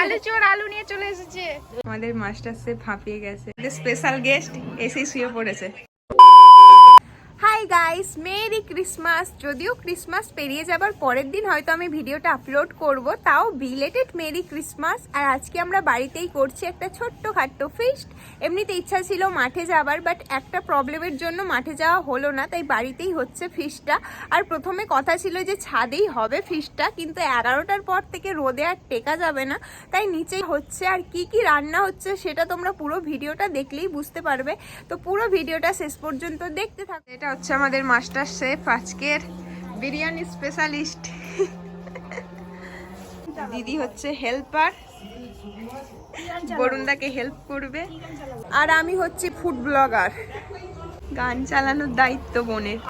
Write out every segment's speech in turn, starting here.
আলু চোর, আলু নিয়ে চলে এসেছে। আমাদের মাস্টার সে ফাঁপিয়ে গেছে। স্পেশাল গেস্ট এসেই শুয়ে পড়েছে। গাইস মেরি ক্রিসমাস যদিও ক্রিসমাস পেরিয়ে যাবার পরের দিন হয়তো আমি ভিডিওটা আপলোড করব, তাও বিলেটেড মেরি ক্রিসমাস আর আজকে আমরা বাড়িতেই করছি একটা ছোট্ট খাট্ট ফিস্ট এমনিতে ইচ্ছা ছিল মাঠে যাবার বাট একটা প্রবলেমের জন্য মাঠে যাওয়া হলো না, তাই বাড়িতেই হচ্ছে ফিস্টটা আর প্রথমে কথা ছিল যে ছাদেই হবে ফিস্টটা কিন্তু এগারোটার পর থেকে রোদে আর টেকা যাবে না। তাই নিচেই হচ্ছে আর কি কি রান্না হচ্ছে সেটা তোমরা পুরো ভিডিওটা দেখলেই বুঝতে পারবে। তো পুরো ভিডিওটা শেষ পর্যন্ত দেখতে থাকো। এটা হচ্ছে আমাদের মাস্টার শেফ আজকের বিরিয়ানি স্পেশালিস্ট। দিদি হচ্ছে হেল্পার। বরুণদাকে হেল্প করবে। আর আমি হচ্ছি ফুড ব্লগার। গান চালানোর দায়িত্ব বোনের।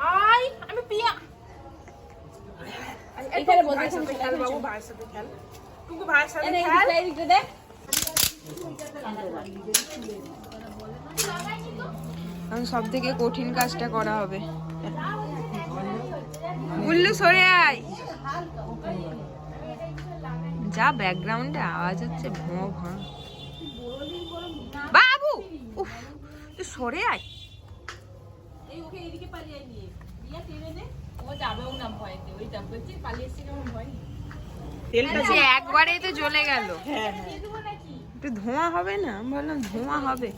সব থেকে কঠিন কাজটা করা হবে। গুল্লু সরে আয়। যা ব্যাকগ্রাউন্ডে আওয়াজ হচ্ছে ভোঁ ভোঁ। বাবু! উফ তুই সরে আয়। ভয় নেই। একবারে তো জ্বলে গেল। হ্যাঁ একটু ধোঁয়া হবে না? আমি ভাবলাম ধোঁয়া হবে।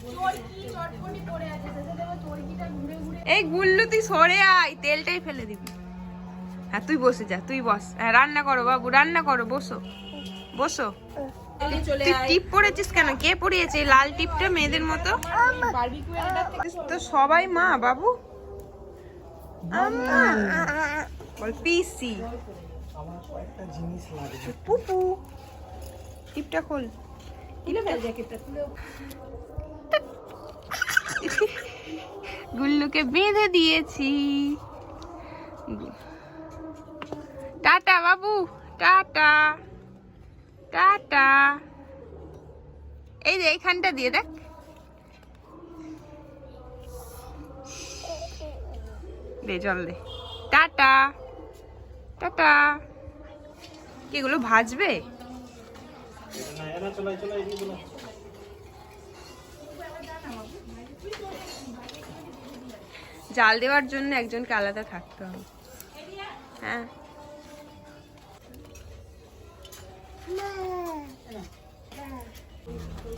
এই গুল্লু তুই সরে আয় তেলটাই ফেলে দিবি। হ্যাঁ তুই বসে যা তুই বস। হ্যাঁ রান্না করো বাবু রান্না করো বসো। বসো। চলে তুই টিপ পড়েছিস কেন? কে পড়িয়েছে এই লাল টিপটা মেয়েদের মতো? বারবিকিউ এলাকার থেকে তো সবাই মা বাবু? আম্মা। বল পিসি। পুপু। টিপটা খোল কিনে ফেল জ্যাকেটটা তুলে গুল্লুকে বেঁধে দিয়েছি। টাটা বাবু, টাটা টাটা। এই যে এইখানটা দিয়ে দেখ। দে, জল দে। Tata tata. এগুলো ভাজবে? জাল দেওয়ার জন্য একজনকে আলাদা থাকতে হবে। হ্যাঁ।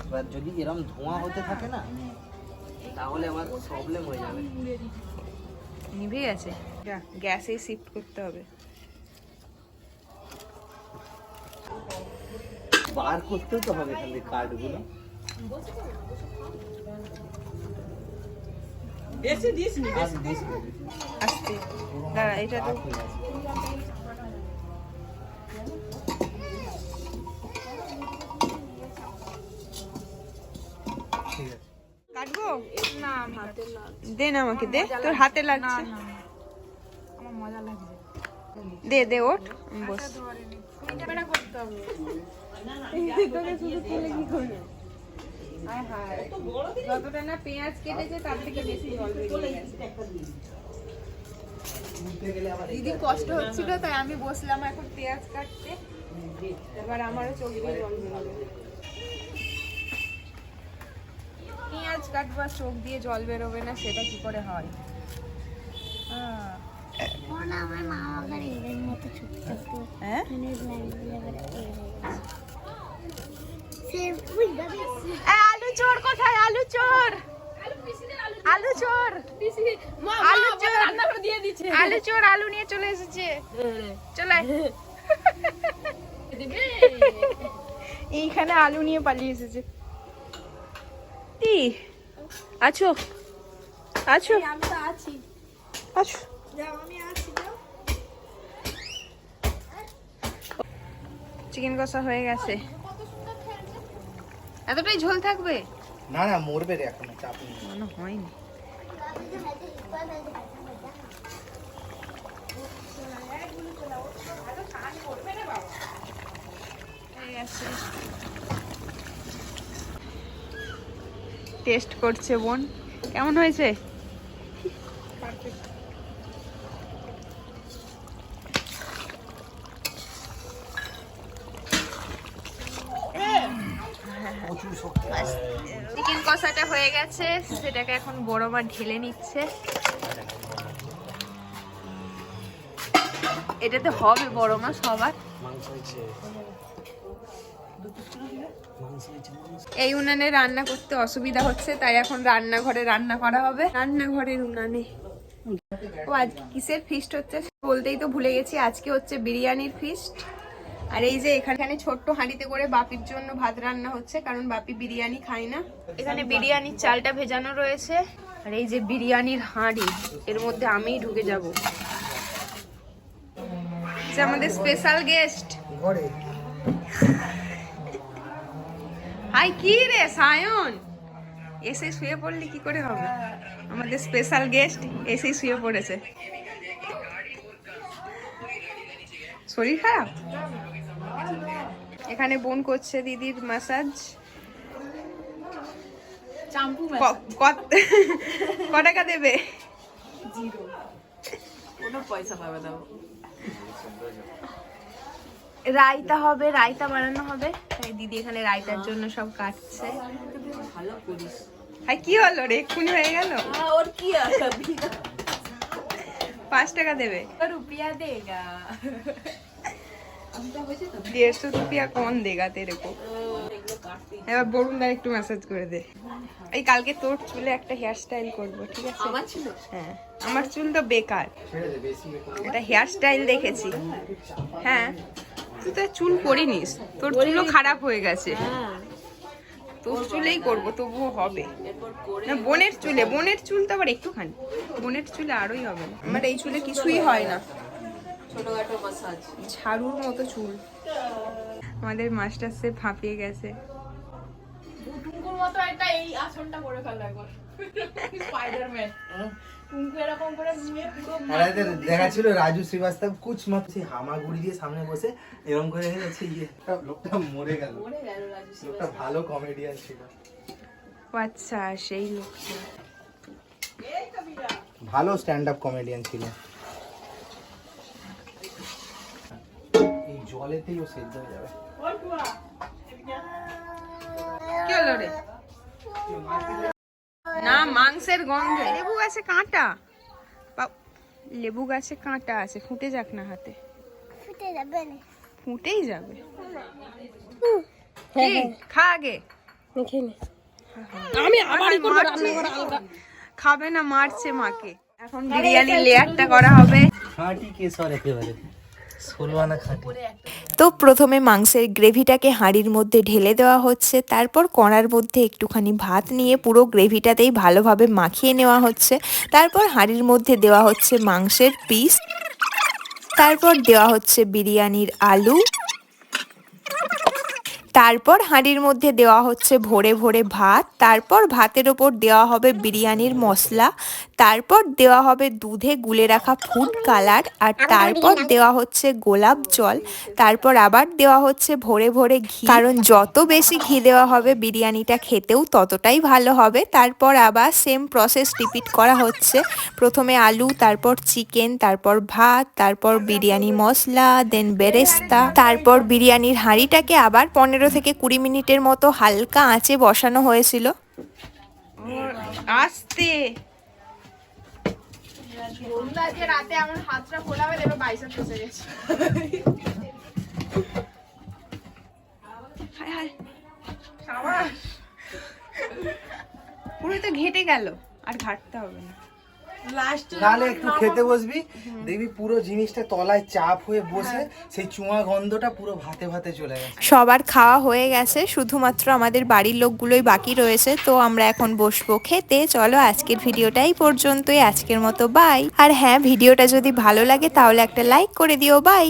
এবার যদি এরকম ধোঁয়া হতে থাকে না তাহলে আমার প্রবলেম হয়ে যাবে। নিভে গেছে। গ্যাসে শিফট করতে হবে। বার করতেও তো হবে এখান থেকে কার্ডগুলো। আস্তে দাঁড়া এটা তো কাটবো? না হাতে দে না আমাকে দে। তোর হাতে লাগছে। আমার মজা লাগছে। দে দে ওঠ। বস করতে হবে। হায় যতটা না পেঁয়াজ কেটেছে তার থেকে বেশি জল বেরিয়ে গেছে। দিদির কষ্ট হচ্ছিল তাই আমি বসলাম এখন পেঁয়াজ কাটতে। এবার আমারও চোখ দিয়ে জল বেরোবে। পেঁয়াজ কাটবো আর চোখ দিয়ে জল বেরোবে না সেটা কি করে হয়? আমার মা বাবার এদের মতো ছোট ছোট হ্যাঁ? আলু চোর কোথায়? আলু চোর। আলু চোর। আলু চোর। দিয়ে দিচ্ছে আলু চোর আলু নিয়ে চলে এসেছে। চলে এইখানে আলু নিয়ে পালিয়ে এসেছে। কি আছো? আছো? আমি তো আছি। আছো? আমি আছি চিকেন কষা হয়ে গেছে। এতটাই ঝোল থাকবে? না না মরবে রে এখনও চাপ নেই। মনে হয়নি। টেস্ট করছে বোন। কেমন হয়েছে? চিকেন কষাটা হয়ে গেছে, সেটাকে এখন বড় মা ঢেলে নিচ্ছে। এটাতে হবে বড় মা সবার। এই উনানে রান্না করতে অসুবিধা হচ্ছে, তাই এখন রান্নাঘরে রান্না করা হবে। রান্নাঘরের উনানে। ও আজ কিসের ফিস্ট হচ্ছে বলতেই তো ভুলে গেছি, আজকে হচ্ছে বিরিয়ানির ফিস্ট আর এই যে এখানে ছোট্ট হাঁড়িতে করে বাপির জন্য ভাত রান্না হচ্ছে কারণ বাপি বিরিয়ানি খায় না। এখানে বিরিয়ানির চালটা ভেজানো রয়েছে। আর এই যে বিরিয়ানির হাঁড়ি এর মধ্যে আমিই ঢুকে যাব। যে আমাদের স্পেশাল গেস্ট হাই কি রে সায়ন? এসে শুয়ে পড়লে কি করে হবে? আমাদের স্পেশাল গেস্ট এসেই শুয়ে পড়েছে। শরীর খারাপ? এখানে বোন করছে দিদির ম্যাসাজ ক টাকা দেবে? কোনো পয়সা পাবে দাও রায়তা হবে রায়তা বানানো হবে। তাই দিদি এখানে রায়তার জন্য সব কাটছে। ভালো করিস। হাই কি হলো রে? এক্ষুনি হয়ে গেল? ওর কি আছে পাঁচ টাকা দেবে। রুপিয়া দেগা डेढ़ सौ रुपया कौन देगा तेरे को এগুলো কাটতে এবার বরুণদার একটু ম্যাসাজ করে দে এই কালকে তোর চুলে একটা হেয়ার স্টাইল করবো ঠিক আছে আমার ছিল হ্যাঁ আমার চুল তো বেকার এটা হেয়ার স্টাইল দেখেছি হ্যাঁ তুই তো চুল করিনিস তোর চুলও খারাপ হয়ে গেছে তোর চুলেই করবো তবুও হবে এরপর করে না বোনের চুলে বোনের চুল তো আবার একটুখানি বোনের চুলে আরোই হবে না আমার এই চুলে কিছুই হয় না ছোটখাটো মাসাজ ঝাড়ুর মতো চুল। আমাদের মাস্টার সে ফাঁপিয়ে গেছে। টুঙ্কুর মতো একটা এই আসনটা করে ফেল একবার। স্পাইডারম্যান টুঙ্কু এরকম করে নিয়ে পুরো দেখা ছিল রাজু শ্রীবাস্তব কুচ মত সেই হামাগুড়ি দিয়ে সামনে বসে এরকম করে যাচ্ছে ইয়ে। লোকটা মরে গেল। মরে গেল রাজু লোকটা ভালো কমেডিয়ান ছিল। আচ্ছা সেই লোকটা। ভালো স্ট্যান্ড আপ কমেডিয়ান ছিল এই জলেতেই ও সেদ্ধ হয়ে যাবে। কি হলো রে? না মাংসের গন্ধ। লেবু গাছে কাঁটা? লেবু গাছে কাঁটা আছে ফুটে যাক না হাতে। ফুটে যাবে না। ফুটেই যাবে। খা আগে। আমি আবার খাবে না মারছে মাকে। এখন বিরিয়ানি লেয়ারটা করা হবে। খাঁটি কেশর একেবারে। তো প্রথমে মাংসের গ্রেভিটাকে হাঁড়ির মধ্যে ঢেলে দেওয়া হচ্ছে, তারপর কড়ার মধ্যে একটুখানি ভাত নিয়ে পুরো গ্রেভিটাতেই ভালোভাবে মাখিয়ে নেওয়া হচ্ছে। তারপর হাঁড়ির মধ্যে দেওয়া হচ্ছে মাংসের পিস তারপর দেওয়া হচ্ছে বিরিয়ানির আলু তারপর হাঁড়ির মধ্যে দেওয়া হচ্ছে ভরে ভরে ভাত তারপর ভাতের ওপর দেওয়া হবে বিরিয়ানির মশলা তারপর দেওয়া হবে দুধে গুলে রাখা ফুড কালার আর তারপর দেওয়া হচ্ছে গোলাপ জল তারপর আবার দেওয়া হচ্ছে ভরে ভরে ঘি কারণ যত বেশি ঘি দেওয়া হবে বিরিয়ানিটা খেতেও ততটাই ভালো হবে। তারপর আবার সেম প্রসেস রিপিট করা হচ্ছে। প্রথমে আলু তারপর চিকেন তারপর ভাত তারপর বিরিয়ানি মশলা দেন বেরেস্তা তারপর বিরিয়ানির হাঁড়িটাকে আবার পনেরো থেকে কুড়ি মিনিটের মতো হালকা আঁচে বসানো হয়েছিল। আসতে। আজকে রাতে আমার হাতটা খোলাবে দেখবে বাইসা ফেসে গেছে। সাবাস। পুরো তো ঘেটে গেল আর ঘাটতে হবে না। লাস্ট নাহলে একটু খেতে বসবি? দেখবি পুরো জিনিসটা তলায় চাপ হয়ে বসে সেই চুয়া গন্ধটা পুরো ভাতে ভাতে চলে গেছে। সবার খাওয়া হয়ে গেছে শুধুমাত্র আমাদের বাড়ির লোকগুলোই বাকি রয়েছে তো আমরা এখন বসবো খেতে। চলো আজকের ভিডিওটাই পর্যন্তই আজকের মতো বাই আর হ্যাঁ ভিডিওটা যদি ভালো লাগে তাহলে একটা লাইক করে দিও বাই